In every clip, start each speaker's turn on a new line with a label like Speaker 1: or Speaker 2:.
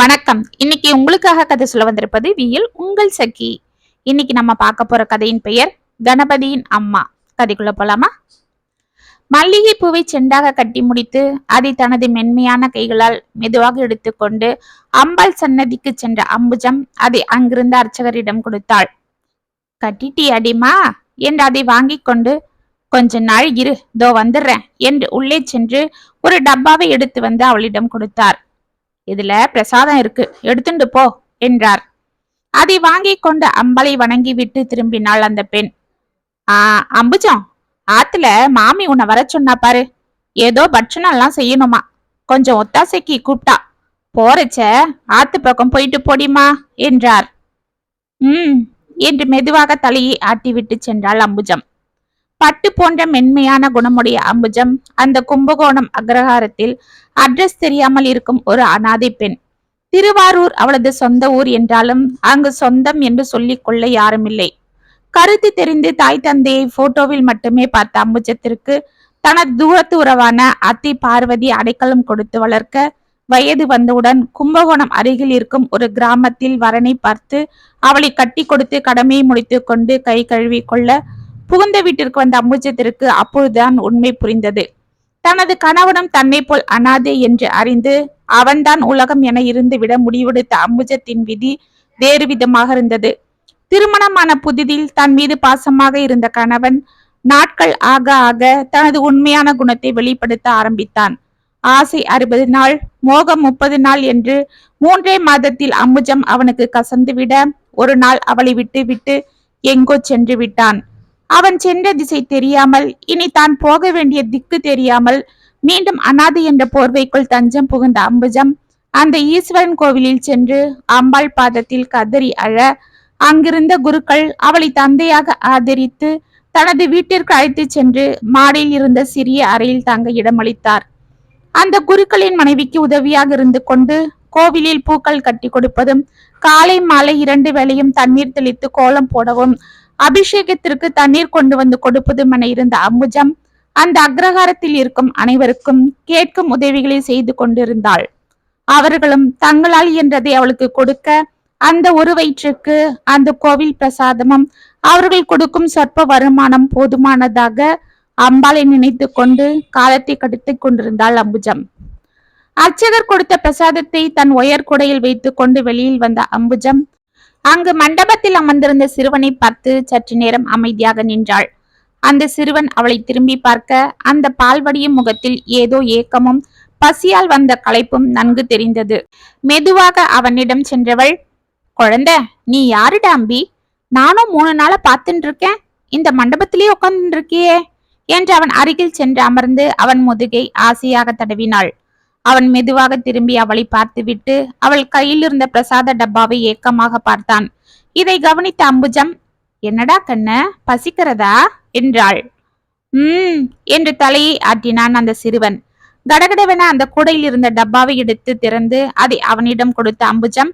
Speaker 1: வணக்கம். இன்னைக்கு உங்களுக்காக கதை சொல்ல வந்திருப்பது வியில் உங்கள் சகி. இன்னைக்கு நம்ம பார்க்க போற கதையின் பெயர் கணபதியின் அம்மா. கதைக்குள்ள போலாமா? மல்லிகை பூவை செண்டாக கட்டி முடித்து அதை தனது மென்மையான கைகளால் மெதுவாக எடுத்துக்கொண்டு அம்பாள் சன்னதிக்கு சென்ற அம்புஜம் அதை அங்கிருந்த அர்ச்சகரிடம் கொடுத்தாள். கட்டிட்டி அடிமா என்று அதை வாங்கி கொண்டு கொஞ்ச நாள் இரு தோ வந்துடுறேன் என்று உள்ளே சென்று ஒரு டப்பாவை எடுத்து வந்து அவளிடம் கொடுத்தார். இதுல பிரசாதம் இருக்கு. எடுத்துண்டு போ என்றார். அதை வாங்கி கொண்டு அம்பலை வணங்கி விட்டு திரும்பினாள் அந்த பெண். ஆ அம்புஜம் ஆத்துல மாமி உன்னை வர சொன்னா பாரு. ஏதோ பட்சணம் எல்லாம் செய்யணுமா? கொஞ்சம் ஒத்தாசைக்கு கூப்பிட்டா. போறச்ச ஆத்து பக்கம் போயிட்டு போடிமா என்றார். ம் என்று மெதுவாக தலையை ஆட்டிவிட்டு சென்றாள் அம்புஜம். பட்டு போன்ற மென்மையான குணமுடைய அம்புஜம் அந்த கும்பகோணம் அக்ரஹாரத்தில் அட்ரஸ் தெரியாமல் இருக்கும் ஒரு அனாதை பெண். திருவாரூர் அவளது சொந்த ஊர் என்றாலும் அங்கு சொந்தம் என்று சொல்லிக் கொள்ள யாருமில்லை. கருத்து தெரிந்து தாய் தந்தையை போட்டோவில் மட்டுமே பார்த்த அம்புஜத்திற்கு தனது தூரத்து உறவான அத்தி பார்வதி அடைக்கலம் கொடுத்து வளர்க்க வயது வந்தவுடன் கும்பகோணம் அருகில் இருக்கும் ஒரு கிராமத்தில் வரனை பார்த்து அவளை கட்டி கொடுத்து கடமையை முடித்துக் கொண்டு கை கழுவி கொள்ள புகுந்த வீட்டிற்கு வந்த அம்புஜத்திற்கு அப்பொழுதுதான் உண்மை புரிந்தது. தனது கணவனும் தன்னை போல் அனாதை என்று அறிந்து அவன்தான் உலகம் என இருந்துவிட முடிவெடுத்த அம்புஜத்தின் விதி வேறு விதமாக இருந்தது. திருமணமான புதிதில் தன் மீது பாசமாக இருந்த கணவன் நாட்கள் ஆக ஆக தனது உண்மையான குணத்தை வெளிப்படுத்த ஆரம்பித்தான். ஆசை அறுபது நாள் மோகம் முப்பது நாள் என்று மூன்றே மாதத்தில் அம்புஜம் அவனுக்கு கசந்துவிட ஒரு நாள் அவளை விட்டு விட்டு எங்கோ சென்று விட்டான். அவன் சென்ற திசை தெரியாமல் இனி தான் போக வேண்டிய திக்கு தெரியாமல் மீண்டும் அனாதை என்ற போர்வைக்குள் தஞ்சம் புகுந்த அம்புஜம் அந்த ஈஸ்வரன் கோவிலில் சென்று அம்பாள் பாதத்தில் கதறி அழ அங்கிருந்த குருக்கள் அவளை தந்தையாக ஆதரித்து தனது வீட்டிற்கு அழைத்து சென்று மாடியில் இருந்த சிறிய அறையில் தங்க இடமளித்தார். அந்த குருக்களின் மனைவிக்கு உதவியாக இருந்து கொண்டு கோவிலில் பூக்கள் கட்டி கொடுப்பதும் காலை மாலை இரண்டு வேளையும் தண்ணீர் தெளித்து கோலம் போடவும் அபிஷேகத்திற்கு தண்ணீர் கொண்டு வந்து கொடுப்பதும் என இருந்த அம்புஜம் அந்த அக்ரஹாரத்தில் இருக்கும் அனைவருக்கும் கேட்கும் உதவிகளை செய்து கொண்டிருந்தாள். அவர்களும் தங்களால் என்றதை அவளுக்கு கொடுக்க அந்த ஒரு வயிற்றுக்கு அந்த கோவில் பிரசாதமும் அவர்கள் கொடுக்கும் சொற்ப வருமானம் போதுமானதாக அம்பாளை நினைத்து கொண்டு காலத்தை கடித்துக் கொண்டிருந்தாள் அம்புஜம் அர்ச்சகர் கொடுத்த பிரசாதத்தை தன் ஒயர் குடையில் வைத்து கொண்டு வெளியில் வந்த அம்புஜம் அங்கு மண்டபத்தில் அமர்ந்திருந்த சிறுவனை பார்த்து சற்று நேரம் அமைதியாக நின்றாள். அந்த சிறுவன் அவளை திரும்பி பார்க்க அந்த பால்வடியும் முகத்தில் ஏதோ ஏக்கமும் பசியால் வந்த களைப்பும் நன்கு தெரிந்தது. மெதுவாக அவனிடம் சென்றவள் குழந்தை நீ யாருடா அம்பி? நானும் மூணு நாளா பார்த்துட்டு இருக்கேன் இந்த மண்டபத்திலேயே உட்கார்ந்துருக்கியே என்று அவன் அருகில் சென்று அமர்ந்து அவன் முதுகை ஆசையாக தடவினாள். அவன் மெதுவாக திரும்பி அவளை பார்த்துவிட்டு அவள் கையில் இருந்த பிரசாத டப்பாவை ஏக்கமாக பார்த்தான். இதை கவனித்த அம்புஜம் என்னடா கண்ண பசிக்கிறதா? என்றாள். உம் என்று தலையை ஆட்டினான் அந்த சிறுவன். கடகடவென அந்த கூடையில் இருந்த டப்பாவை எடுத்து திறந்து அதை அவனிடம் கொடுத்த அம்புஜம்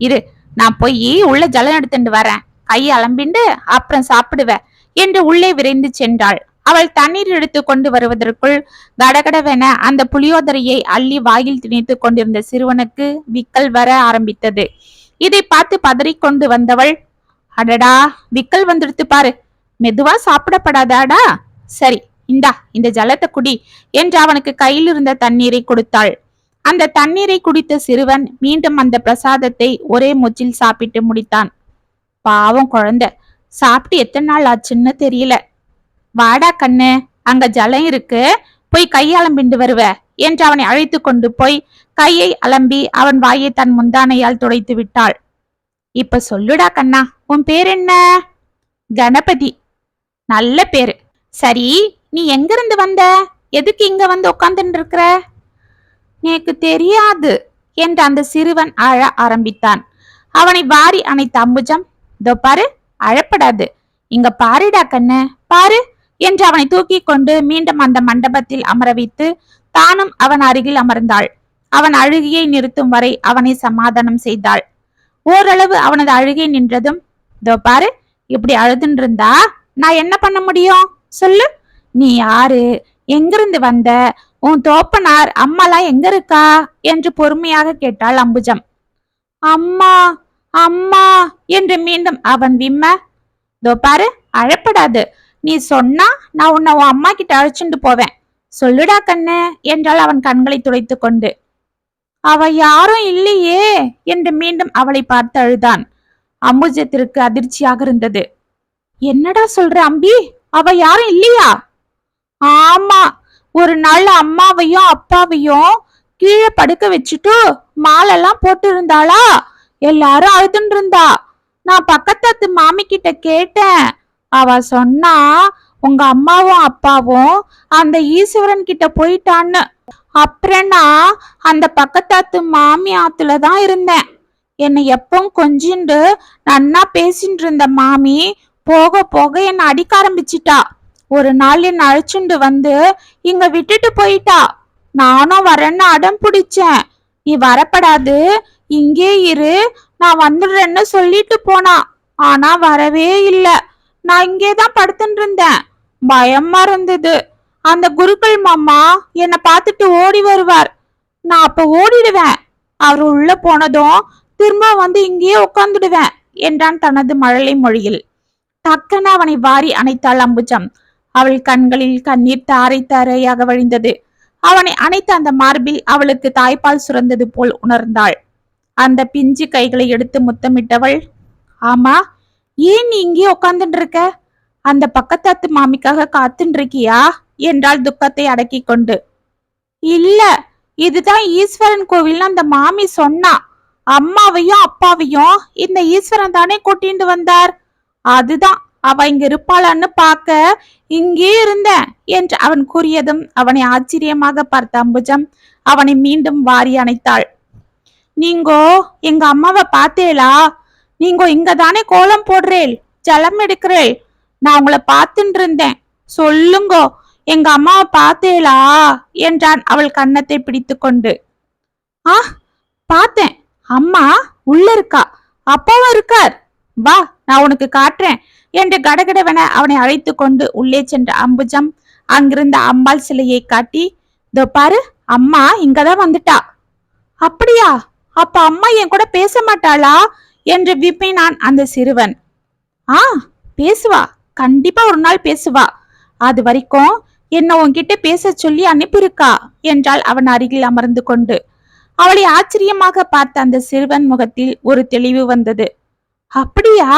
Speaker 1: இரு நான் போய் உள்ள ஜலம் எடுத்துட்டு வரேன். கை அலம்பிண்டு அப்புறம் சாப்பிடுவ என்று உள்ளே விரைந்து சென்றாள். அவள் தண்ணீர் எடுத்து கொண்டு வருவதற்குள் கடகடவென அந்த புளியோதரையை அள்ளி வாயில் திணித்து கொண்டிருந்த சிறுவனுக்கு விக்கல் வர ஆரம்பித்தது. இதை பார்த்து பதறிக்கொண்டு வந்தவள் அடடா விக்கல் வந்துடுத்து பாரு. மெதுவா சாப்பிடப்படாதாடா. சரி இந்தா இந்த ஜலத்தை குடி என்று அவனுக்கு கையில் இருந்த தண்ணீரை கொடுத்தாள். அந்த தண்ணீரை குடித்த சிறுவன் மீண்டும் அந்த பிரசாதத்தை ஒரே மூச்சில் சாப்பிட்டு முடித்தான். பாவம் குழந்தை சாப்பிட்டு எத்தனை நாள் ஆச்சுன்னு தெரியல. வாடா கண்ணு அங்க ஜலம் இருக்கு போய் கையாளம்பிண்டு வருவ என்று அவனை அழைத்து கொண்டு போய் கையை அலம்பி அவன் வாயை தன் முந்தானையால் துடைத்து விட்டாள். இப்ப சொல்லுடா கண்ணா உன் பேர் என்ன? கணபதி. நல்ல பேரு. சரி நீ எங்கிருந்து வந்த? எதுக்கு இங்க வந்து உட்காந்துட்டு இருக்கிற? எனக்கு தெரியாது என்று அந்த சிறுவன் அழ ஆரம்பித்தான். அவனை வாரி அணைத்த அம்புஜம் இதோ பாரு அழப்படாது. இங்க பாருடா கண்ணு பாரு. என்று அவனை தூக்கி கொண்டு மீண்டும் அந்த மண்டபத்தில் அமர வைத்து தானும் அவன் அருகில் அமர்ந்தாள். அவன் அழுகியை நிறுத்தும் வரை அவனை சமாதானம் செய்தாள். ஓரளவு அவனது அழுகை நின்றதும் இதோ பாரு இப்படி அழுதுன்னு இருந்தா நான் என்ன பண்ண முடியும்? சொல்லு. நீ யாரு? எங்கிருந்து வந்த? உன் தோப்பனார் அம்மாலாம் எங்க இருக்கா? என்று பொறுமையாக கேட்டாள் அம்புஜம். அம்மா அம்மா என்று மீண்டும் அவன் விம்ம தோ பாரு அழப்படாது. நீ சொன்னா நான் உன்னை உன் அம்மா கிட்ட அழைச்சிட்டு போவேன். சொல்லுடா கண்ணு என்றாள் அவன் கண்களை துடைத்து கொண்டு அவ யாரும் இல்லையே என்று மீண்டும் அவளை பார்த்து அழுதான். அம்புஜத்திற்கு அதிர்ச்சியாக இருந்தது. என்னடா சொல்ற அம்பி? அவ யாரும் இல்லையா? ஆமா ஒரு நாள் அம்மாவையும் அப்பாவையும் கீழே படுக்க வச்சுட்டு மாலெல்லாம் போட்டு இருந்தாளா எல்லாரும் அழுதுன்னு இருந்தா. நான் பக்கத்தாத்து மாமி கிட்ட கேட்டேன். அவ சொன்னா உங்க அம்மாவும் அப்பாவும் அந்த ஈஸ்வரன் கிட்ட போயிட்டான்னு. அப்புறம்னா அந்த பக்கத்தாத்து மாமி ஆத்துல தான் இருந்தேன். என்னை எப்பவும் கொஞ்சிண்டு நன்னா பேசிட்டு இருந்த மாமி போக போக என்னை அடிக்க ஆரம்பிச்சிட்டா. ஒரு நாள் என்னை அழைச்சுண்டு வந்து இங்க விட்டுட்டு போயிட்டா. நானும் வரேன்னு அடம் பிடிச்சேன். நீ வரப்படாது. இங்கே இரு. நான் வந்துடுறேன்னு சொல்லிட்டு போனா. ஆனா வரவே இல்லை. நான் இங்கே தான் படுத்துட்டு இருந்தேன் பயமா இருந்தது அந்த குருக்கள் மாமா என்னை பார்த்துட்டு ஓடி வருவார். நான் அப்ப ஓடிடுவேன். அவர் உள்ள போனதும் திரும்ப வந்து இங்கேயே உட்காந்துடுவேன் என்றான் தனது மழலை மொழியில். டக்கன அவனை வாரி அணைத்தாள் அம்புஜம். அவள் கண்களில் கண்ணீர் தாரை தாரையாக வழிந்தது. அவனை அணைத்த அந்த மார்பில் அவளுக்கு தாய்ப்பால் சுரந்தது போல் உணர்ந்தாள். அந்த பிஞ்சு கைகளை எடுத்து முத்தமிட்டவள் ஆமா ஏன் நீ இங்கே உட்கார்ந்துட்டு இருக்க அந்த பக்கத்தாத்து மாமிக்காக காத்துட்டு இருக்கியா என்றாள் துக்கத்தை அடக்கி கொண்டு. இல்ல இதுதான் ஈஸ்வரன் கோவில்னு அந்த மாமி சொன்னா. அம்மாவையும் அப்பாவையும் இந்த ஈஸ்வரன் தானே கூட்டிட்டு வந்தார்? அதுதான் அவ இங்க இருப்பாளான்னு பார்க்க இங்கே இருந்தேன் என்று அவன் கூறியதும் அவனை ஆச்சரியமாக பார்த்த அம்புஜம் அவனை மீண்டும் வாரி அணைத்தாள். நீங்கோ எங்க அம்மாவை பார்த்தேளா? நீங்கோ இங்க தானே கோலம் போடுறேள் ஜலம் எடுக்கிறேள். நான் உங்களை பார்த்துட்டு இருந்தேன் சொல்லுங்கோ எங்க அம்மாவை பார்த்தேளா? என்றான் அவள் கன்னத்தை பிடித்து கொண்டு ஆ பார்த்தேன். அம்மா உள்ள இருக்கா? அப்பாவும் இருக்கார். வா நான் உனக்கு காட்டுறேன் என்று கடகடவென அவனை அழைத்து கொண்டு உள்ளே சென்ற அம்புஜம் அங்கிருந்த அம்பாள் சிலையை காட்டி இதோ பாரு அம்மா இங்கதான் வந்துட்டா. அப்படியா? அப்ப அம்மா என் கூட பேச மாட்டாளா? என்று விப்பினான் அந்த சிறுவன். ஆ பேசுவா. கண்டிப்பா ஒரு நாள் பேசுவா. அது வரைக்கும் என்ன உன்கிட்ட பேச சொல்லி அனுப்பியிருக்கா? என்றாள் அவன் அருகில் அமர்ந்து கொண்டு. அவளை ஆச்சரியமாக பார்த்த அந்த சிறுவன் முகத்தில் ஒரு தெளிவு வந்தது. அப்படியா?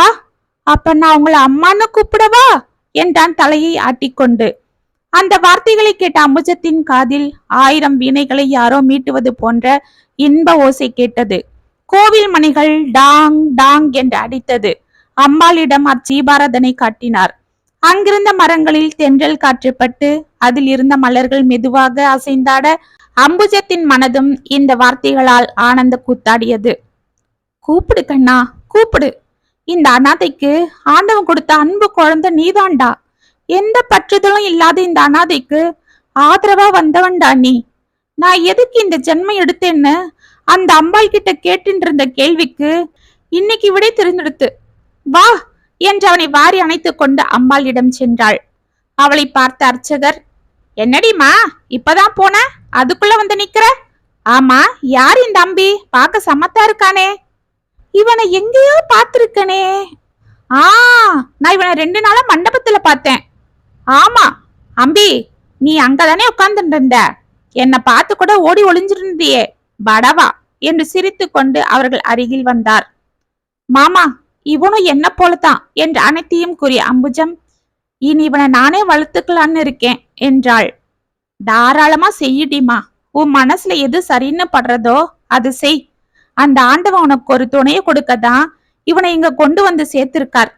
Speaker 1: அப்ப நான் உங்களை அம்மான்னு கூப்பிடவா? என்றான் தலையை ஆட்டிக்கொண்டு அந்த வார்த்தைகளை கேட்ட அம்புஜத்தின் காதில் ஆயிரம் வீணைகளை யாரோ மீட்டுவது போன்ற இன்ப ஓசை கேட்டது. கோவில் மணிகள் டாங் டாங் என்று அடித்தது. அம்பாளிடம் அச்சீபாரதனை காட்டினார். அங்கிருந்த மரங்களில் தென்றல் காற்றுப்பட்டு அதில் இருந்த மலர்கள் மெதுவாக அசைந்தாட அம்புஜத்தின் மனதும் இந்த வார்த்தைகளால் ஆனந்த கூத்தாடியது. கூப்பிடு கண்ணா கூப்பிடு. இந்த அனாதைக்கு ஆண்டவன் கொடுத்த அன்பு குழந்தை நீதாண்டா. எந்த பற்றுதலும் இல்லாத இந்த அனாதைக்கு ஆதரவா வந்தவன்டா நீ. நான் எதுக்கு இந்த ஜென்மம் எடுத்தேன்னு அந்த அம்பாள் கிட்ட கேட்டுட்டு இருந்த கேள்விக்கு இன்னைக்கு விடை தெரிந்தெடுத்து. வா என்று அவனை வாரி அணைத்து கொண்டு அம்பாளிடம் சென்றாள். அவளை பார்த்த அர்ச்சகர் என்னடிமா இப்பதான் போன? அதுக்குள்ள வந்து நிக்கிற? ஆமா யார் இந்த அம்பி? பார்க்க சமத்தா இருக்கானே. இவனை எங்கேயோ பார்த்திருக்கனே. ஆ நான் இவனை ரெண்டு நாளா மண்டபத்துல பார்த்தேன். ஆமா அம்பி நீ அங்கதானே உட்கார்ந்துட்டு இருந்த என்னை பார்த்து கூட ஓடி ஒளிஞ்சிருந்தியே. படவா என்று சிரித்து கொண்டு அவர்கள் அருகில் வந்தார். மாமா இவனும் என்ன போலதான் என்று அனைத்தையும் கூறிய அம்புஜம் இனி இவனை நானே வளர்த்துக்கலான்னு இருக்கேன் என்றாள். தாராளமா செய்யுடிமா உன் மனசுல எது சரின்னு படுறதோ அது செய். அந்த ஆண்டவன் உனக்கு ஒரு துணையை கொடுக்கதான் இவனை இங்க கொண்டு வந்து சேர்த்திருக்கார்.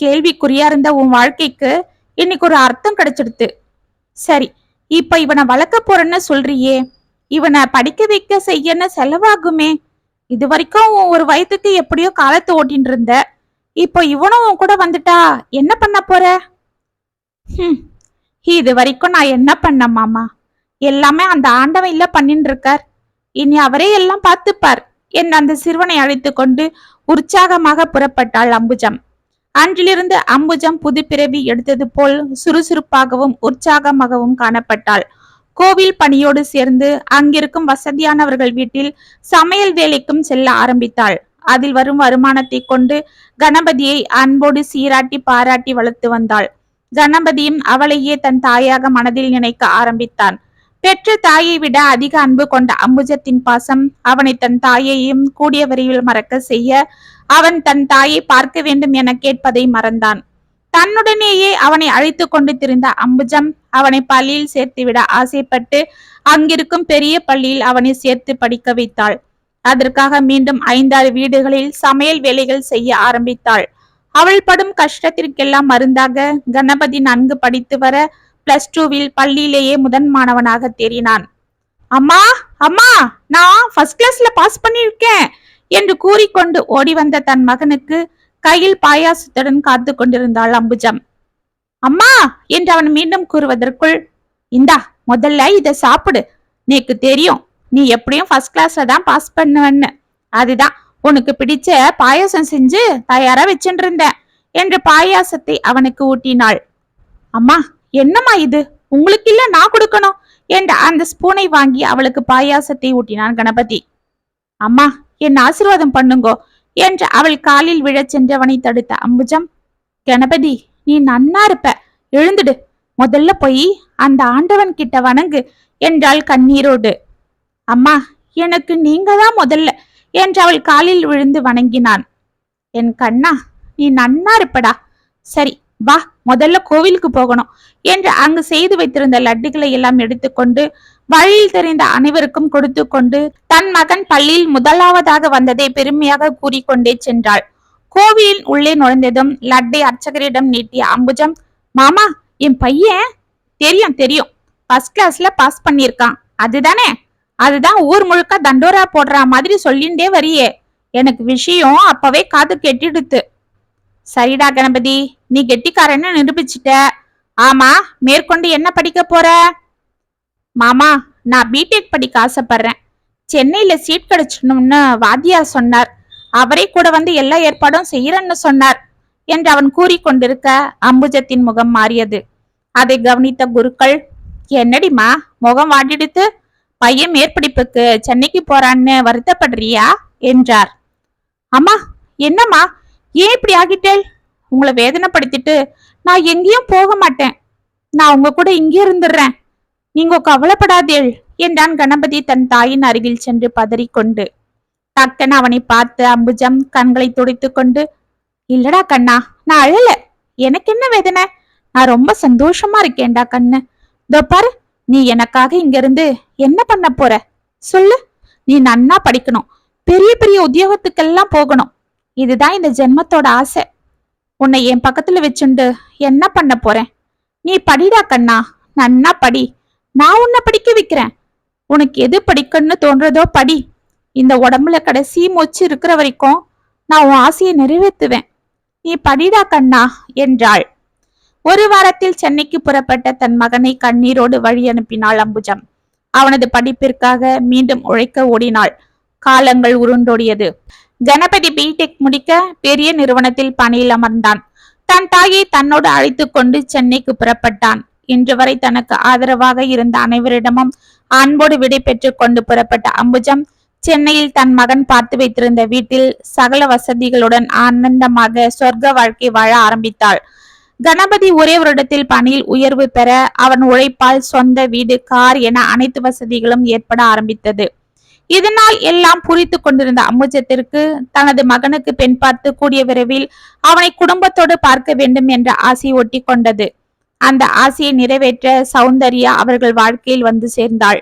Speaker 1: கேள்விக்குறியா இருந்த உன் வாழ்க்கைக்கு இன்னைக்கு ஒரு அர்த்தம் கிடைச்சிடுது சரி இப்ப இவனை வளர்க்க போறேன்னு சொல்றியே இவனை படிக்க வைக்க செய்யன்னு செலவாகுமே. இது வரைக்கும் ஒரு வயதுக்கு எப்படியோ காலத்தை ஓட்டின்னு இருந்த இப்போ இவனும் உன் கூட வந்துட்டா என்ன பண்ண போற? இது வரைக்கும் நான் என்ன பண்ண மாமா? எல்லாமே அந்த ஆண்டவன் இல்ல பண்ணின்னு இருக்கார் இனி அவரே எல்லாம் பார்த்துப்பார். என் அந்த சிறுவனை அழைத்து கொண்டு உற்சாகமாக புறப்பட்டாள் அம்புஜம். அன்றிலிருந்து அம்புஜம் புது பிறவி எடுத்தது போல் சுறுசுறுப்பாகவும் உற்சாகமாகவும் காணப்பட்டாள். கோவில் பணியோடு சேர்ந்து அங்கிருக்கும் வசதியானவர்கள் வீட்டில் சமையல் வேலைக்கும் செல்ல ஆரம்பித்தாள். அதில் வரும் வருமானத்தை கொண்டு கணபதியை அன்போடு சீராட்டி பாராட்டி வளர்த்து வந்தாள். கணபதியும் அவளையே தன் தாயாக மனதில் நினைக்க ஆரம்பித்தான். பெற்ற தாயை விட அதிக அன்பு கொண்ட அம்புஜத்தின் பாசம் அவனை தன் தாயையும் கூடிய விரைவில் மறக்க செய்ய அவன் தன் தாயை பார்க்க வேண்டும் என கேட்பதை மறந்தான். தன்னுடனேயே அவனை அழைத்து கொண்டு திரிந்த அம்புஜம் அவனை பள்ளியில் சேர்த்துவிட ஆசைப்பட்டு அங்கிருக்கும் பெரிய பள்ளியில் அவனை சேர்த்து படிக்க வைத்தாள். அதற்காக மீண்டும் ஐந்தாறு வீடுகளில் சமையல் வேலைகள் செய்ய ஆரம்பித்தாள். அவள் படும் கஷ்டத்திற்கெல்லாம் மருந்தாக கணபதி நன்கு படித்து வர பிளஸ் டூவில் பள்ளியிலேயே முதன் மாணவனாக தேறினான். அம்மா அம்மா நான் ஃபர்ஸ்ட் கிளாஸ்ல பாஸ் பண்ணியிருக்கேன் என்று கூறிக்கொண்டு ஓடி வந்த தன் மகனுக்கு கையில் பாயாசத்துடன் காத்து கொண்டிருந்தாள் அம்புஜம். அம்மா என்று அவன் மீண்டும் கூறுவதற்குள் இந்தா முதல்ல இத சாப்பிடு. நீக்கு தெரியும் நீ எப்படியும் ஃபர்ஸ்ட் கிளாஸ்ல தான் பாஸ் பண்ணுவன்னு. அதுதான் உனக்கு பிடிச்ச பாயாசம் செஞ்சு தயாரா வச்சுட்டு இருந்தேன் என்று பாயாசத்தை அவனுக்கு ஊட்டினாள். அம்மா என்னம்மா இது? உங்களுக்கு இல்ல நான் கொடுக்கணும் என்று அந்த ஸ்பூனை வாங்கி அவளுக்கு பாயாசத்தை ஊட்டினான் கணபதி. அம்மா என் ஆசீர்வாதம் பண்ணுங்கோ என்று அவள் காலில் விழச் சென்றவனை தடுத்த அம்புஜம் கணபதி நீ நன்னா இருப்ப. எழுந்துடு. முதல்ல போய் அந்த ஆண்டவன் கிட்ட வணங்கு என்றாள் கண்ணீரோடு. அம்மா எனக்கு நீங்க தான் முதல்ல என்று அவள் காலில் விழுந்து வணங்கினான். என் கண்ணா நீ நன்னா இருப்படா. சரி வா. முதல்ல கோவிலுக்கு போகணும் என்று அங்கு செய்து வைத்திருந்த லட்டுகளை எல்லாம் எடுத்துக்கொண்டு வழியில் தெரிந்த அனைவருக்கும் கொடுத்து கொண்டு தன் மகன் பள்ளியில் முதலாவதாக வந்ததை பெருமையாக கூறிக்கொண்டே சென்றாள். கோவிலின் உள்ளே நுழைந்ததும் லட்டை அர்ச்சகரிடம் நீட்டிய அம்புஜம் மாமா என் பையன்? தெரியும் தெரியும். ஃபர்ஸ்ட் கிளாஸ்ல பாஸ் பண்ணியிருக்கான். அதுதானே? அதுதான் ஊர் முழுக்க தண்டோரா போடுற மாதிரி சொல்லிண்டே வரியே. எனக்கு விஷயம் அப்பவே காது கெட்டிடுத்து. சரிடா கணபதி நீ கெட்டிக்காரன்னு நிரூபிச்சிட்ட. ஆமா மேற்கொண்டு என்ன படிக்க போற? மாமா நான் பிடெக் படிக்க ஆசைப்படுறேன். சென்னையில சீட் கிடைச்சிடணும்னு வாத்தியார் சொன்னார். அவரே கூட வந்து எல்லா ஏற்பாடும் செய்யறேன்னு சொன்னார் என்று அவன் கூறிக்கொண்டிருக்க அம்புஜத்தின் முகம் மாறியது. அதை கவனித்த குருக்கள் என்னடிமா முகம் வாடிடுத்து பையன் மேற்படிப்புக்கு சென்னைக்கு போறான்னு வருத்தப்படுறியா? என்றார். அம்மா என்னம்மா ஏன் இப்படி ஆகிட்டேள்? உங்களை வேதனைப்படுத்திட்டு நான் எங்கேயும் போக மாட்டேன். நான் உங்க கூட இங்கே இருந்துடுறேன். நீங்க கவலைப்படாதேள் என்றான் கணபதி தன் தாயின் அருகில் சென்று பதறிக்கொண்டு. டக்கன் அவனை பார்த்து அம்புஜம் கண்களை துடைத்து கொண்டு இல்லடா கண்ணா நான் அழல. எனக்கு என்ன வேதனை? நான் ரொம்ப சந்தோஷமா இருக்கேன்டா கண்ணு. இதோ பாரு நீ எனக்காக இங்க இருந்து என்ன பண்ண போற? சொல்லு. நீ நன்னா படிக்கணும். பெரிய பெரிய உத்தியோகத்துக்கெல்லாம் போகணும். இதுதான் இந்த ஜென்மத்தோட ஆசை. உன்னை என் பக்கத்துல வச்சுண்டு என்ன பண்ண போறேன்? நீ படிடா கண்ணா. நன்னா படி. நான் உன்னை படிக்க வைக்கிறேன். உனக்கு எது படிக்கணும்னு தோன்றதோ படி. இந்த உடம்புல கடைசி மூச்சு இருக்கிற வரைக்கும் நான் உன் ஆசையை நிறைவேற்றுவேன். நீ படிடா கண்ணா என்றாள். ஒரு வாரத்தில் சென்னைக்கு புறப்பட்ட தன் மகனை கண்ணீரோடு வழி அனுப்பினாள் அம்புஜம். அவனது படிப்பிற்காக மீண்டும் உழைக்க ஓடினாள். காலங்கள் உருண்டோடியது. கணபதி பிடெக் முடிக்க பெரிய நிறுவனத்தில் பணியில் அமர்ந்தான். தன் தாயை தன்னோடு அழைத்து கொண்டு சென்னைக்கு புறப்பட்டான். இன்று வரை தனக்கு ஆதரவாக இருந்த அனைவரிடமும் அன்போடு விடை பெற்று கொண்டு புறப்பட்ட அம்புஜம் சென்னையில் தன் மகன் பார்த்து வைத்திருந்த வீட்டில் சகல வசதிகளுடன் ஆனந்தமாக சொர்க்க வாழ்க்கை வாழ ஆரம்பித்தாள். கணபதி ஒரே வருடத்தில் பணியில் உயர்வு பெற அவன் உழைப்பால் சொந்த வீடு கார் என அனைத்து வசதிகளும் ஏற்பட ஆரம்பித்தது. இதனால் எல்லாம் புரித்து கொண்டிருந்த அம்புஜத்திற்கு தனது மகனுக்கு பெண் பார்த்து கூடிய விரைவில் அவனை குடும்பத்தோடு பார்க்க வேண்டும் என்ற ஆசை ஒட்டி கொண்டது. அந்த ஆசையை நிறைவேற்ற சௌந்தர்யா அவர்கள் வாழ்க்கையில் வந்து சேர்ந்தாள்.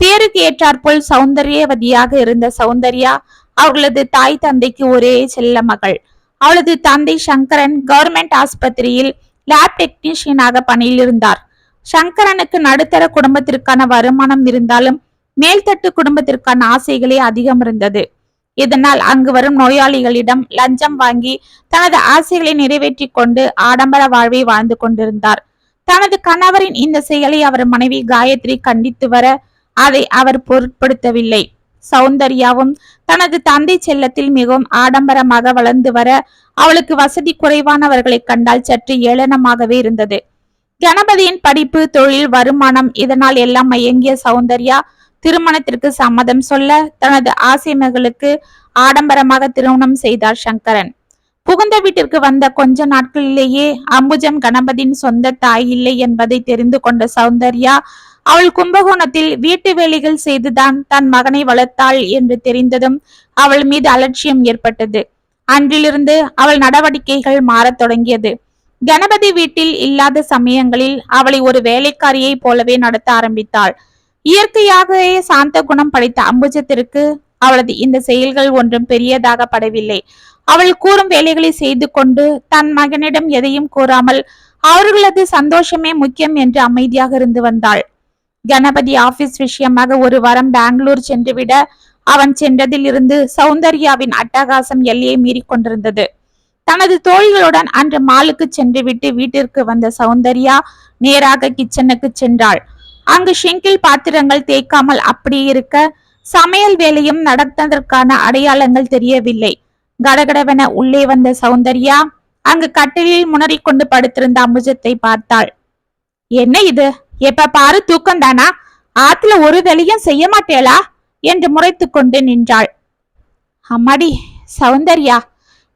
Speaker 1: பேருக்கு ஏற்றாற்போல் சௌந்தரியவதியாக இருந்த சௌந்தர்யா அவர்களது தாய் தந்தைக்கு ஒரே செல்ல மகள். அவளது தந்தை சங்கரன் கவர்மெண்ட் ஆஸ்பத்திரியில் லேப் டெக்னீஷியனாக பணியில் இருந்தார். சங்கரனுக்கு நடுத்தர குடும்பத்திற்கான வருமானம் இருந்தாலும் மேல்தட்டு குடும்பத்திற்கான ஆசைகளே அதிகம் இருந்தது. இதனால் அங்கு வரும் நோயாளிகளிடம் லஞ்சம் வாங்கி தனது ஆசைகளை நிறைவேற்றி கொண்டு ஆடம்பர வாழ்வை வாழ்ந்து கொண்டிருந்தார். தனது கணவரின் இந்த செயலை அவர் மனைவி காயத்ரி கண்டித்து வர அதை அவர் பொருட்படுத்தவில்லை. சௌந்தர்யாவும் தனது தந்தை செல்லத்தில் மிகவும் ஆடம்பரமாக வளர்ந்து வர அவளுக்கு வசதி குறைவானவர்களை கண்டால் சற்று ஏளனமாகவே இருந்தது. கணபதியின் படிப்பு தொழில் வருமானம் இதனால் எல்லாம் மயங்கிய சௌந்தர்யா திருமணத்திற்கு சம்மதம் சொல்ல தனது ஆசை மகளுக்கு ஆடம்பரமாக திருமணம் செய்தார் சங்கரன். புகுந்த வீட்டிற்கு வந்த கொஞ்ச நாட்களிலேயே அம்புஜம் கணபதியின் சொந்த தாய் இல்லை என்பதை தெரிந்து கொண்ட சௌந்தர்யா அவள் கும்பகோணத்தில் வீட்டு வேலைகள் செய்துதான் தன் மகனை வளர்த்தாள் என்று தெரிந்ததும் அவள் மீது அலட்சியம் ஏற்பட்டது. அன்றிலிருந்து அவள் நடவடிக்கைகள் மாறத் தொடங்கியது. கணபதி வீட்டில் இல்லாத சமயங்களில் அவளை ஒரு வேலைக்காரியை போலவே நடத்த ஆரம்பித்தாள். இயற்கையாகவே சாந்த குணம் படைத்த அம்புஜத்திற்கு அவளது இந்த செயல்கள் ஒன்றும் பெரியதாக படவில்லை. அவள் கூறும் வேலைகளை செய்து கொண்டு தன் மகனிடம் எதையும் கூறாமல் அவர்களது சந்தோஷமே முக்கியம் என்று அமைதியாக இருந்து வந்தாள். கணபதி ஆபீஸ் விஷயமாக ஒரு வாரம் பெங்களூர் சென்றுவிட அவன் சென்றதில் இருந்து சௌந்தர்யாவின் அட்டகாசம் எல்லையை மீறி கொண்டிருந்தது. தனது தோழிகளுடன் அன்று மாலுக்கு சென்றுவிட்டு வீட்டிற்கு வந்த சௌந்தர்யா நேராக கிச்சனுக்கு சென்றாள். அங்கு ஷெங்கில் பாத்திரங்கள் தேய்க்காமல் அப்படி இருக்க சமையல் வேலையும் நடத்ததற்கான அடையாளங்கள் தெரியவில்லை. கடகடவென உள்ளே வந்த சௌந்தர்யா அங்கு கட்டிலில் முனறிக்கொண்டு படுத்திருந்த அமுஜத்தை பார்த்தாள். என்ன இது? எப்ப பாரு தூக்கம் தானா? ஆத்துல ஒரு வேலையும் செய்ய மாட்டேளா? என்று முறைத்து கொண்டு நின்றாள். அம்மாடி சௌந்தர்யா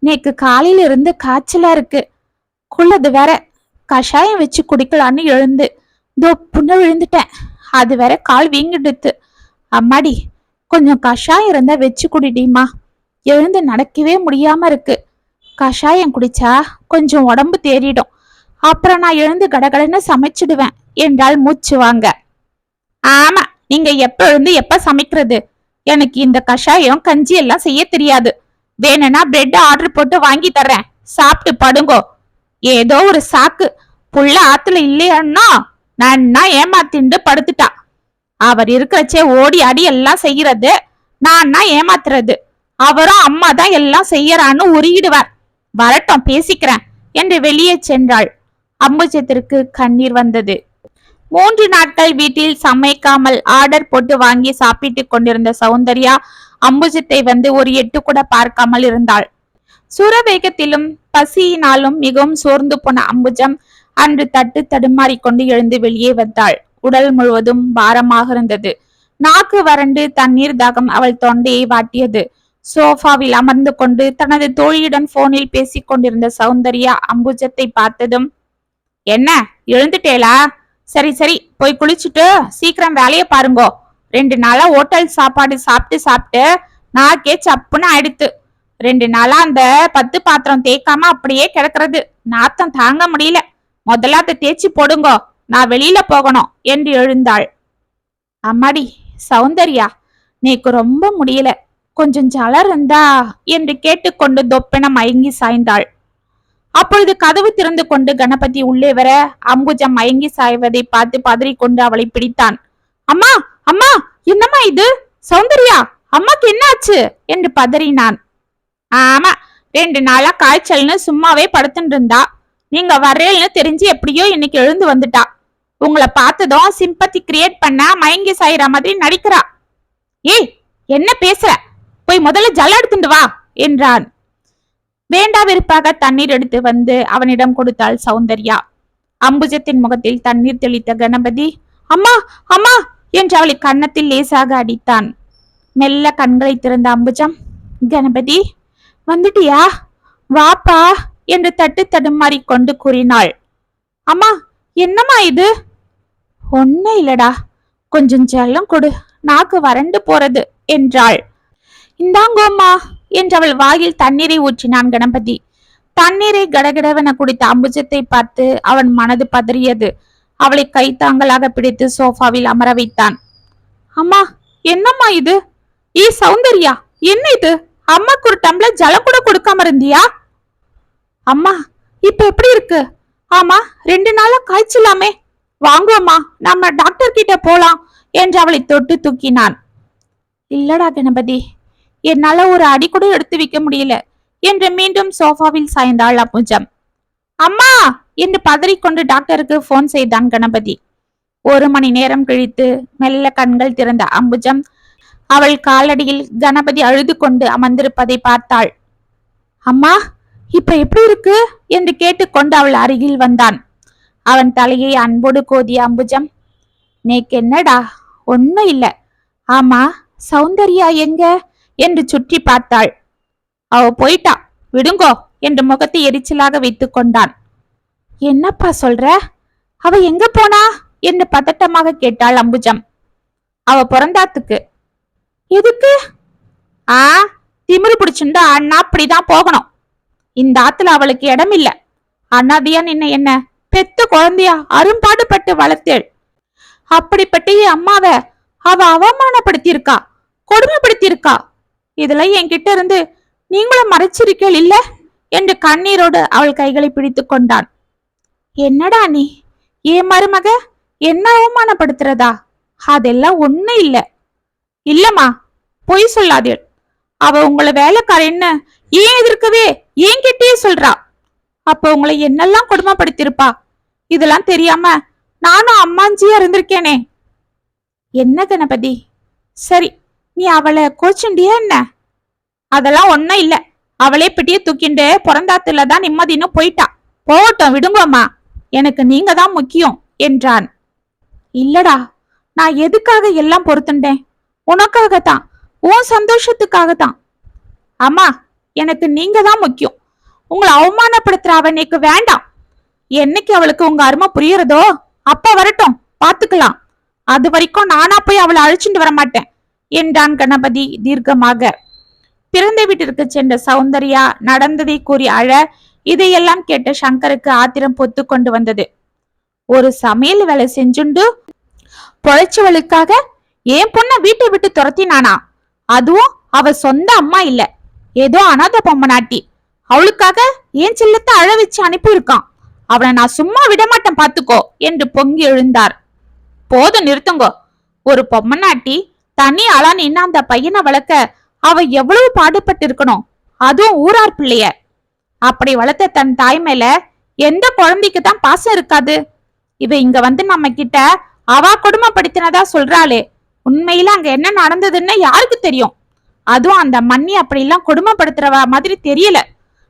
Speaker 1: நேக்கு காலையில இருந்து காய்ச்சலா இருக்கு. குள்ளது வேற கஷாயம் வச்சு குடிக்கலான்னு எழுந்து தொப்புன்னு விழுந்துட்டேன். அது வேற கால் வீங்கிடுத்து. அம்மாடி கொஞ்சம் கஷாயம் இருந்தா வச்சு குடிடிமா எழுந்து நடக்கவே முடியாம இருக்கு. கஷாயம் குடிச்சா கொஞ்சம் உடம்பு தேறிடும். அப்புறம் நான் எழுந்து கடகடன்னு சமைச்சிடுவேன். என்றால் மூச்சு வாங்க. ஆமா நீங்க எப்ப எழுந்து எப்ப சமைக்கிறது? எனக்கு இந்த கஷாயம் கஞ்சி எல்லாம் செய்ய தெரியாது. வேணும்னா பிரெட் ஆர்டர் போட்டு வாங்கி தர்றேன். சாப்பிட்டு படுங்கோ. ஏதோ ஒரு சாக்கு. புள்ள ஆத்துல இல்லையான்னா நன்னா ஏமாத்திண்டு படுத்துட்டா. அவர் இருக்கிறச்சே ஓடி அடி எல்லாம் செய்யறது நான்னா ஏமாத்துறது. அவரும் அம்மா தான் எல்லாம் செய்யறான்னு உருகிடுவார். வரட்டும் பேசிக்கிறேன் என்று வெளியே சென்றாள். அம்புஜத்திற்கு கண்ணீர் வந்தது. மூன்று நாட்கள் வீட்டில் சமைக்காமல் ஆர்டர் போட்டு வாங்கி சாப்பிட்டு கொண்டிருந்த சௌந்தர்யா அம்புஜத்தை வந்து ஒரு எட்டு கூட பார்க்காமல் இருந்தாள். சுரவேகத்திலும் பசியினாலும் மிகவும் சோர்ந்து போன அம்புஜம் அன்று தட்டு தடுமாறிக்கொண்டு எழுந்து வெளியே வந்தாள். உடல் முழுவதும் பாரமாக இருந்தது. நாக்கு வறண்டு தண்ணீர் தாகம் அவள் தொண்டையை வாட்டியது. சோஃபாவில் அமர்ந்து கொண்டு தனது தோழியுடன் போனில் பேசிக் கொண்டிருந்த சௌந்தர்யா அம்புஜத்தை பார்த்ததும் என்ன எழுந்துட்டேலா சரி சரி போய் குளிச்சுட்டு சீக்கிரம் வேலையை பாருங்கோ. ரெண்டு நாளா ஹோட்டல் சாப்பாடு சாப்பிட்டு சாப்பிட்டு நாக்கே சப்புன்னு ஆயிடுத்து. ரெண்டு நாளா அந்த பத்து பாத்திரம் தேய்க்காம அப்படியே கிடக்குறது. நாத்தம் தாங்க முடியல. முதல்ல அதை தேய்ச்சி போடுங்கோ. நான் வெளியில போகணும் என்று எழுந்தாள். அம்மாடி சௌந்தர்யா நீக்கு ரொம்ப முடியல. கொஞ்சம் ஜலர் இருந்தா என்று கேட்டுக்கொண்டு தொப்பென மயங்கி சாய்ந்தாள். அப்பொழுது கதவு திறந்து கொண்டு கணபதி உள்ளே வர அம்புஜம் மயங்கி சாய்வதை பார்த்து பதறிக்கொண்டு அவளை பிடித்தான். அம்மா அம்மா என்னம்மா இது? சௌந்தர்யா அம்மாக்கு என்னாச்சு? என்று பதறினான். ஆமா ரெண்டு நாளா காய்ச்சல்னு சும்மாவே படுத்துட்டு இருந்தா நீங்க வரேன்னு தெரிஞ்சு எப்படியோ இன்னைக்கு எழுந்து வந்துட்டா. உங்களை பார்த்ததும் சிம்பத்தி கிரியேட் பண்ண மயங்கி சாயிற மாதிரி நடிக்கிறா. ஏய் என்ன பேசுற? போய் முதல்ல ஜல எடுத்துட்டு வா என்றான். வேண்டா வெறுப்பாக தண்ணீர் எடுத்து வந்து அவனிடம் கொடுத்தாள் சௌந்தர்யா. அம்புஜத்தின் முகத்தில் தண்ணீர் தெளித்த கணபதி அம்மா அம்மா என்று அவளை கன்னத்தில் லேசாக அடித்தான். மெல்ல கண்களை திறந்த அம்புஜம் கணபதி வந்துட்டியா? வாப்பா என்று தட்டு தடுமாறி கொண்டு கூறினாள். அம்மா என்னம்மா இது? ஒன்னும் இல்லடா. கொஞ்சம் ஜல்லம் கொடு. நாக்கு வறண்டு போறது என்றாள். இந்தாங்கோம்மா என்று அவள் வாயில் தண்ணீரை ஊற்றினான் கணபதி. தண்ணீரை கடகடவென குடித்த அம்புஜத்தை பார்த்து அவன் மனது பதறியது. அவளை கைத்தாங்களாக பிடித்து சோஃபாவில் அமர வைத்தான். அம்மா என்னம்மா இது? ஏ சௌந்தர்யா என்ன இது? அம்மாக்கு ஒரு டம்ளர் ஜலம் கூட கொடுக்காம இருந்தியா? அம்மா இப்ப எப்படி இருக்கு? ஆமா ரெண்டு நாளா காய்ச்சலாமே. வாங்குவோம்மா நம்ம டாக்டர் கிட்ட போலாம் என்று அவளை தொட்டு தூக்கினான். இல்லடா கணபதி என்னால ஒரு அடி கூட எடுத்து வைக்க முடியல என்று மீண்டும் சோஃபாவில் சாய்ந்தாள் அம்புஜம் அம்மா என்று பதறிக்கொண்டு டாக்டருக்கு போன் செய்தான் கணபதி. ஒரு மணி நேரம் கழித்து மெல்ல கண்கள் திறந்த அம்புஜம் அவள் காலடியில் கணபதி அழுது கொண்டு அமர்ந்திருப்பதை பார்த்தாள். அம்மா இப்ப எப்படி இருக்கு? என்று கேட்டுக்கொண்டு அவள் அருகில் வந்தான். அவன் தலையை அன்போடு கோதிய அம்புஜம் நேக்கு என்னடா? ஒன்னும் இல்ல. ஆமா சௌந்தர்யா எங்க? என்று சுற்றி பார்த்தாள். அவ போயிட்டா. விடுங்கோ என்று முகத்தை எரிச்சலாக வைத்து கொண்டான். என்னப்பா சொல்ற? அவ எங்க போனா? என்று பதட்டமாக கேட்டாள் அம்புஜம். அவ பிறந்தாத்துக்கு. எதுக்கு? ஆ திமிரு பிடிச்சிருந்தா அண்ணா அப்படிதான் போகணும். இந்த ஆத்துல அவளுக்கு இடம் இல்ல அண்ணாதியா நின்ன என்ன? பெத்த குழந்தையா? அரும்பாடுபட்டு வளர்த்தேள். அப்படிப்பட்ட என் அம்மாவ அவ அவமானப்படுத்தியிருக்கா? கொடுமைப்படுத்தியிருக்கா? இதெல்லாம் என்கிட்ட இருந்து நீங்களும் மறைச்சிருக்கீள் இல்ல? என்று கண்ணீரோடு அவள் கைகளை பிடித்து கொண்டான். என்னடா நீ? ஏன் மருமக என்ன அவமானப்படுத்துறதா? அதெல்லாம் ஒண்ணும் இல்ல. இல்லம்மா பொய் சொல்லாதீள். அவ உங்களை வேலைக்காரன்னு ஏன் எதிர்க்கவே? ஏன் கிட்டயே சொல்றா? அப்ப உங்களை என்னெல்லாம் கொடுமைப்படுத்திருப்பா இதெல்லாம் தெரியாம நானும் அம்மாஞ்சியா இருந்திருக்கேனே. என்ன கணபதி? சரி நீ அவளை கோச்சுண்டியா என்ன? அதெல்லாம் ஒன்னும் இல்ல. அவளே பெட்டிய தூக்கிண்டு பிறந்தாத்துல தான் நிம்மதின்னு போயிட்டா. போகட்டும் விடுங்கம்மா. எனக்கு நீங்க தான் முக்கியம் என்றான். இல்லடா நான் எதுக்காக எல்லாம் பொறுத்துண்டேன்? உனக்காகத்தான் உன் சந்தோஷத்துக்காகத்தான். அம்மா எனக்கு நீங்க தான் முக்கியம். உங்களை அவமானப்படுத்துற அவ வேண்டாம். என்னைக்கு அவளுக்கு உங்க அருமை புரியறதோ அப்ப வரட்டும் பாத்துக்கலாம். அது வரைக்கும் நானா போய் அவளை அழைச்சிட்டு வர மாட்டேன் என்றான் கணபதி தீர்க்கமாக. பிறந்த வீட்டிற்கு சென்ற சௌந்தர்யா நடந்ததை கூறி அழ இதையெல்லாம் கேட்ட சங்கருக்கு ஆத்திரம் பொத்து கொண்டு வந்தது. ஒரு சமையல் வேலை செஞ்சுண்டு பொழைச்சவளுக்காக என் பொண்ண வீட்டை விட்டு துரத்தினானா? அதுவும் அவ சொந்த அம்மா இல்ல. ஏதோ அனாதை பொம்மனாட்டி. அவளுக்காக ஏன் செல்லத்தை அழ வச்சு அனுப்பியிருக்கான்? அவனை நான் சும்மா விடமாட்டேன் பாத்துக்கோ என்று பொங்கி எழுந்தார். போதும் நிறுத்துங்கோ. ஒரு பொம்மனாட்டி தனி ஆளா நின்னு அந்த பையனை வளர்க்க அவ எவ்வளவு பாடுபட்டு இருக்கணும் அதுவும் ஊரார் பிள்ளைய. அப்படி வளர்த்த தன் தாய் மேல எந்த குழந்தைக்கு தான் பாசம் இருக்காது. இவ இங்க வந்து நம்ம கிட்ட அவ கொடுமைப்படுத்தினதா சொல்றாளே. உண்மையில அங்க என்ன நடந்ததுன்னு யாருக்கு தெரியும்? அதுவும் அந்த மண்ணி அப்படிலாம் கொடுமைப்படுத்துறவ மாதிரி தெரியல.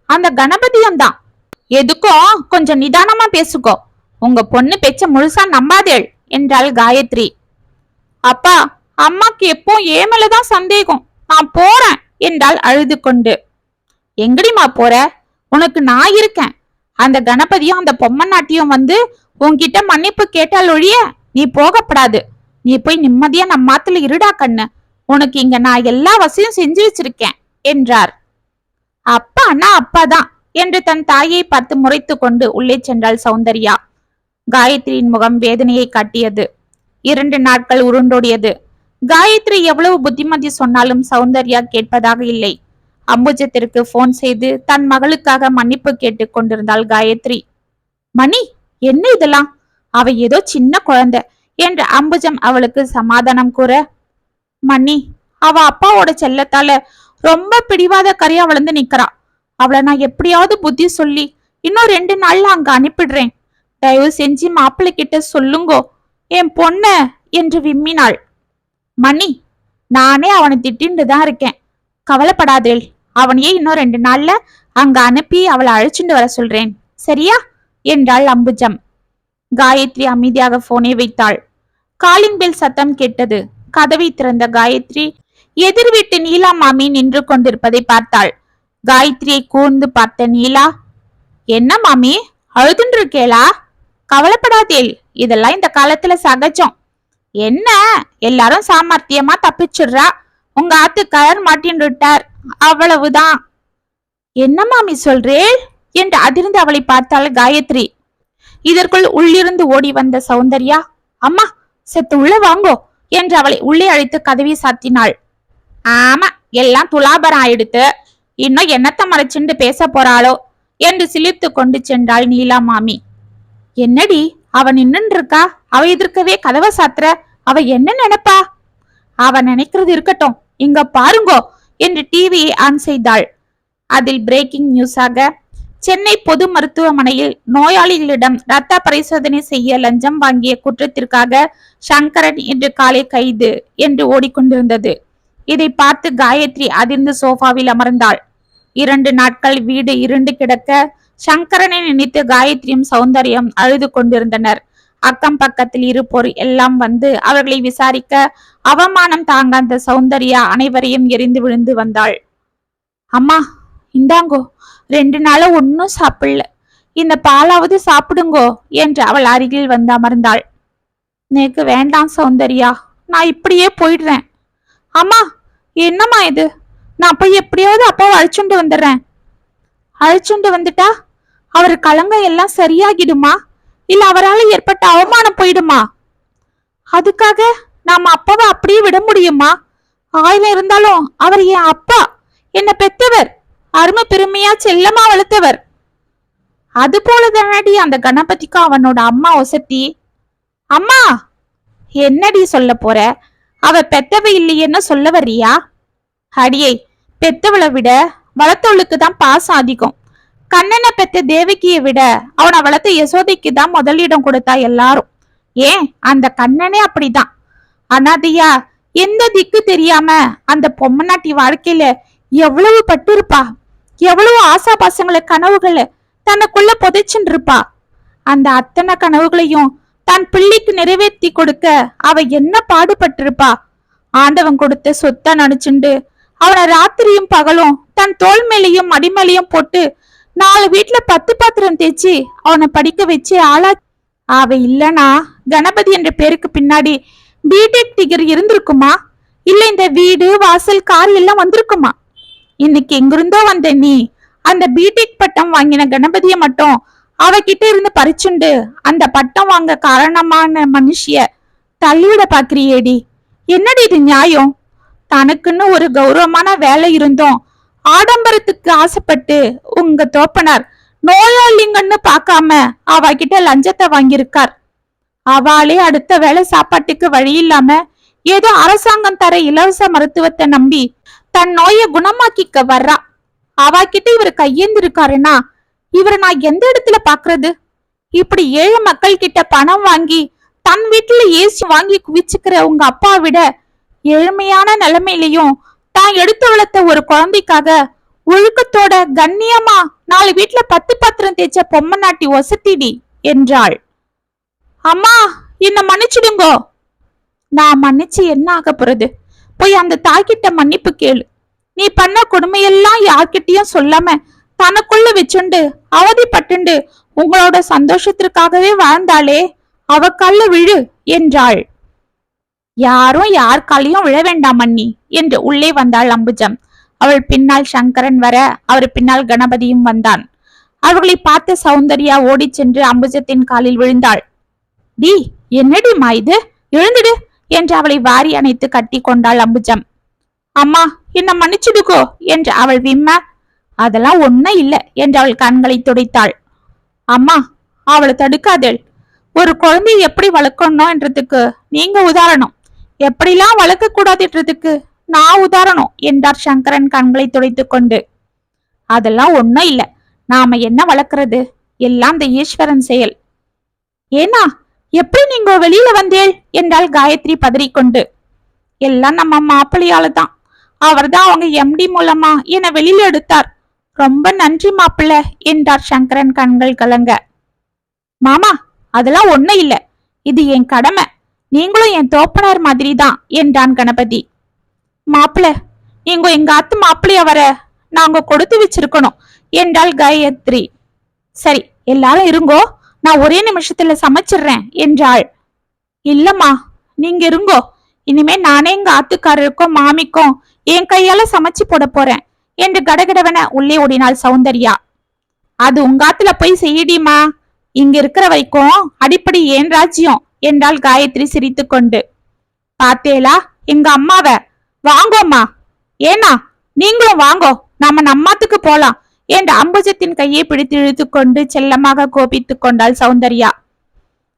Speaker 1: அந்த கணபதியும் தான். எதுக்கும் கொஞ்சம் நிதானமா பேசுக்கோ. உங்க பொண்ணு பேச்ச முழுசா நம்பாதேள் என்றாள் காயத்ரி. அப்பா அம்மாக்கு எப்போ ஏமலதான் சந்தேகம். நான் போறேன் என்றாள் அழுது கொண்டு எங்கடிமா போற? உனக்கு நான் இருக்கேன். அந்த கணபதியும் அந்த பொம்மநாட்டியும் வந்து உன்கிட்ட மன்னிப்பு கேட்டால் ஒழிய நீ போகப்படாது. நீ போய் நிம்மதியா நம்ம மாத்துல இருடா கண்ணு. உனக்கு இங்க நான் எல்லா வசதியும் செஞ்சு வச்சிருக்கேன் என்றார். அப்பான்னா அப்பாதான் என்று தன் தாயை பார்த்து முறைத்து கொண்டு உள்ளே சென்றாள் சௌந்தர்யா. காயத்ரியின் முகம் வேதனையை காட்டியது. இரண்டு நாட்கள் உருண்டோடியது. காயத்ரி எவ்வளவு புத்திமதி சொன்னாலும் சௌந்தர்யா கேட்பதாக இல்லை. அம்புஜத்திற்கு போன் செய்து தன் மகளுக்காக மன்னிப்பு கேட்டுக் கொண்டிருந்தாள் காயத்ரி. மணி என்ன இதெல்லாம்? அவ ஏதோ சின்ன குழந்தை என்று அம்புஜம் அவளுக்கு சமாதானம் கூற மணி அவ அப்பாவோட செல்லத்தால ரொம்ப பிடிவாத கரையா வளர்ந்து நிக்கிறா. அவளை நான் எப்படியாவது புத்தி சொல்லி இன்னும் ரெண்டு நாள்ல அங்க அனுப்பிடுறேன். தயவு செஞ்சு மாப்பிள்ளை கிட்ட சொல்லுங்கோ. என் பொண்ண என்று விம்மினாள். மணி நானே அவனை திட்டின்னு தான் இருக்கேன். கவலைப்படாதேள். அவனையே இன்னும் ரெண்டு நாள்ல அங்க அனுப்பி அவளை அழைச்சிட்டு வர சொல்றேன். சரியா? என்றாள் அம்புஜம். காயத்ரி அமைதியாக போனை வைத்தாள். காலிங் பெல் சத்தம் கேட்டது. கதவை திறந்த காயத்ரி எதிர் வீட்டு நீலா மாமி நின்று கொண்டிருப்பதை பார்த்தாள். காயத்ரியை கூர்ந்து பார்த்த நீலா என்ன மாமி அழுதுன்னு இருக்கேளா கவலைப்படாதேள் இதெல்லாம் இந்த காலத்துல சகஜம். என்ன எல்லாரும் சாமர்த்தியமா தப்பிச்சிடுறா? உங்க ஆத்து கலர் மாட்டின்றுட்டார் அவ்வளவுதான். என்ன மாமி சொல்றேள்? என்று அதிர்ந்து அவளை பார்த்தாள் காயத்ரி. இதற்குள் உள்ளிருந்து ஓடி வந்த சௌந்தர்யா அம்மா செத்து உள்ள வாங்கோ. என்று அவளை உள்ளே அழைத்து கதவி சாத்தினாள். ஆமா எல்லாம் துலாபரம் ஆயிடுத்து. இன்னும் என்னத்த மறைச்சுண்டு பேச போறாளோ? என்று சிலிர்த்து கொண்டு சென்றாள் நீலா மாமி. என்னடி அவ நின்னு இருக்கா? அவ எதிர்க்கவே கதவை சாத்துற. அவ என்ன நினைப்பா? அவ நினைக்கிறது இருக்கட்டும். இங்க பாருங்கோ என்று டிவியை ஆன் செய்தாள். அதில் பிரேக்கிங் நியூஸாக சென்னை பொது மருத்துவமனையில் நோயாளிகளிடம் ரத்த பரிசோதனை செய்ய லஞ்சம் வாங்கிய குற்றத்திற்காக சங்கரன் இன்று காலை கைது என்று ஓடிக்கொண்டிருந்தது. இதை பார்த்து காயத்ரி அதிர்ந்து சோஃபாவில் அமர்ந்தாள். இரண்டு நாட்கள் வீடு இருண்டு கிடக்க சங்கரனை நினைத்து காயத்ரியும் சௌந்தர்யம் அழுது கொண்டிருந்தனர். அக்கம் பக்கத்தில் இருப்போர் எல்லாம் வந்து அவர்களை விசாரிக்க அவமானம் தாங்காத சௌந்தர்யா அனைவரையும் எரிந்து விழுந்து வந்தாள். அம்மா இந்தாங்கோ. ரெண்டு நாளா ஒன்னும் சாப்பிடல. இந்த பாலாவது சாப்பிடுங்கோ என்று அவள் அருகில் வந்து அமர்ந்தாள். எனக்கு வேண்டாம் சௌந்தர்யா நான் இப்படியே போயிடுறேன். அம்மா என்னம்மா இது? நான் போய் எப்படியாவது அப்பாவை அழைச்சுண்டு வந்துடுறேன். அழைச்சுண்டு வந்துட்டா? அவர் கலங்கம் எல்லாம் சரியாகிடுமா? இல்ல அவரால் ஏற்பட்ட அவமானம் போயிடுமா? அதுக்காக நாம அப்பாவை அப்படியே விட முடியுமா? ஆயிரம் இருந்தாலும் அவர் என் அப்பா என்ன பெத்தவர். அருமை பெருமையா செல்லமா வளர்த்தவர். அது போல தானடி அந்த கணபதிக்கும் அவனோட அம்மா ஒசத்தி. அம்மா என்னடி சொல்ல போற? அவ பெத்தவ இல்லையேன்னு சொல்ல வர்றியா? அடியே பெத்தவளை விட வளர்த்தவளுக்கு தான் பாசம் அதிகம். கண்ணனை பெத்த தேவகியை விட அவனை வளர்த்த யசோதைக்கு தான் முதலிடம் கொடுத்தா எல்லாரும். ஏன்? அந்த கண்ணனே அப்படிதான் அனாதையா எந்த திக்கு தெரியாம அந்த பொம்மநாட்டி வாழ்க்கையில எவ்வளவு பட்டிருப்பா? எவ்வளவு ஆசா பாசங்களை கனவுகளை தனக்குள்ள புதைச்சுன்னு இருப்பா அந்த அத்தனை கனவுகளையும் தன் பிள்ளைக்கு நிறைவேற்றி கொடுக்க அவ என்ன பாடுபட்டிருப்பா? ஆண்டவன் கொடுத்த சொத்தா நினைச்சுண்டு அவனை ராத்திரியும் பகலும் தன் தோல் மேலையும் அடிமேலையும் போட்டு நாலு வீட்டுல பத்து பாத்திரம் தேய்ச்சி அவனை படிக்க வச்சு ஆளா அவ இல்லனா கணபதி என்ற பேருக்கு பின்னாடி பிடெக் டிகிரி இருந்திருக்குமா? இல்ல இந்த வீடு வாசல் கார் எல்லாம் வந்திருக்குமா? இன்னைக்கு எங்கிருந்தோ வந்த நீ அந்த பிடெக் பட்டம் வாங்கின கணபதிய மட்டும் அவகிட்ட இருந்து பறிச்சுண்டு அந்த பட்டம் வாங்க காரணமான மனுஷிய தள்ளிவிட பாக்குறியேடி என்னடி இது நியாயம்? தனக்குன்னு ஒரு கௌரவமான வேலை இருந்தோம் ஆடம்பரத்துக்கு ஆசைப்பட்டு உங்க தோப்பனார் நோயாளிங்கன்னு பார்க்காம அவகிட்ட லஞ்சத்தை வாங்கியிருக்கார். அவளே அடுத்த வேலை சாப்பாட்டுக்கு வழி இல்லாம ஏதோ அரசாங்கம் தர இலவச மருத்துவத்தை நம்பி தன் நோயை குணமாக்கிக்க வர்றா. அவகிட்ட இவர் கையேந்திருக்காருன்னா இவரை நான் எந்த இடத்துல பாக்குறது இப்படி ஏழு மக்கள் கிட்ட பணம் வாங்கி தன் வீட்டுல ஏசி வாங்கி குவிச்சுக்கிற உங்க அப்பா விட ஏழ்மையான நிலைமையிலையும் தான் எடுத்து வளர்த்த ஒரு குழந்தைக்காக ஒழுக்கத்தோட கண்ணியமா நாலு வீட்டுல பத்து பத்திரம் தேய்ச்ச பொம்மை நாட்டி ஒசத்திடி என்றாள். அம்மா என்ன மன்னிச்சிடுங்கோ. நான் மன்னிச்சு என்ன ஆக போறது? போய் அந்த தாய்கிட்ட மன்னிப்பு கேளு. நீ பண்ண கொடுமையெல்லாம் யார்கிட்டயும் சொல்லாம தனக்குள்ள வச்சுண்டு அவதிப்பட்டுண்டு உங்களோட சந்தோஷத்திற்காகவே வாழ்ந்தாளே அவ கல்ல விழு என்றாள். யாரும் யார் காலையும் விழ வேண்டாம் அண்ணி என்று உள்ளே வந்தாள் அம்புஜம். அவள் பின்னால் சங்கரன் வர அவர் பின்னால் கணபதியும் வந்தான். அவர்களை பார்த்த சௌந்தர்யா ஓடிச் சென்று அம்புஜத்தின் காலில் விழுந்தாள். டி என்னடிமா இது? எழுந்துடு. என்று அவளை வாரி அணைத்து கட்டி கொண்டாள் அம்புஜம். அம்மா என்ன மன்னிச்சுடுக்கோ என்று அவள் விம்ம. அதெல்லாம் ஒன்னும் இல்லை என்று அவள் கண்களை துடைத்தாள். அம்மா அவளை தடுக்காதேள். ஒரு குழந்தையை எப்படி வளர்க்கணும் என்றதுக்கு நீங்க உதாரணம். எப்படிலாம் வளர்க்க கூடாதுன்றதுக்கு நான் உதாரணம் என்றார் சங்கரன் கண்களை துடைத்து கொண்டு. அதெல்லாம் ஒன்னும் இல்லை. நாம என்ன வளர்க்கறது? எல்லாம் இந்த ஈஸ்வரன் செயல். ஏனா எப்படி நீங்க வெளியில வந்தேள் என்றாள் காயத்ரி பதறிக்கொண்டு. எல்லாம் நம்ம மாப்பிள்ளையால தான் அவர்தான் அவங்க எம்டி மூலமா என்னை வெளியில எடுத்தார். ரொம்ப நன்றி மாப்பிள்ள என்றார் சங்கரன் கண்கள் கலங்க. மாமா அதெல்லாம் ஒண்ணும் இல்ல. இது என் கடமை. நீங்களும் என் தோப்பனார் மாதிரி தான் என்றான் கணபதி. மாப்பிள்ள நீங்க எங்க அத்து மாப்பிள்ளைய வர நாங்க கொடுத்து வச்சிருக்கணும் என்றாள் காயத்ரி. சரி எல்லாரும் இருங்கோ. நான் ஒரே நிமிஷத்துல சமைச்சிடுறேன் என்றாள். இல்லம்மா நீங்க இருங்கோ. இனிமே நானே எங்க ஆத்துக்காரருக்கும் மாமிக்கும் என் கையால சமைச்சு போட போறேன் என்று கடகடவன உள்ளே ஓடினாள் சௌந்தர்யா. அது உங்காத்துல போய் செய்யடிமா. இங்க இருக்கிற வரைக்கும் அடிப்படை ஏன் ராஜ்யம் என்றாள் காயத்ரி சிரித்துக்கொண்டு. பாத்தேலா எங்க அம்மாவ. வாங்கோம்மா. ஏனா நீங்களும் வாங்கோ. நாம நம்மாத்துக்கு போலாம். என்று அம்புஜத்தின் கையை பிடித்து இழுத்துக்கொண்டு செல்லமாக கோபித்துக் கொண்டாள் சௌந்தர்யா.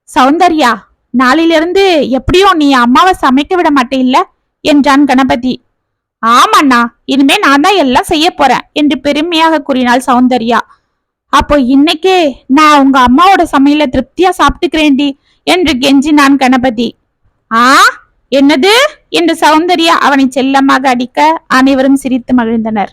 Speaker 1: சௌந்தர்யா நாளிலிருந்து எப்படியும் நீ அம்மாவை சமைக்க விட மாட்டே இல்ல என்றான் கணபதி. ஆமாண்ணா இனிமே நான் தான் எல்லாம் செய்ய போறேன் என்று பெருமையாக கூறினாள் சௌந்தர்யா. அப்போ இன்னைக்கே நான் உங்க அம்மாவோட சமையல திருப்தியா சாப்பிட்டுக்கிறேன்டி என்று கெஞ்சினான் கணபதி. ஆ என்னது? என்று சௌந்தர்யா அவனை செல்லமாக அடிக்க அனைவரும் சிரித்து மகிழ்ந்தனர்.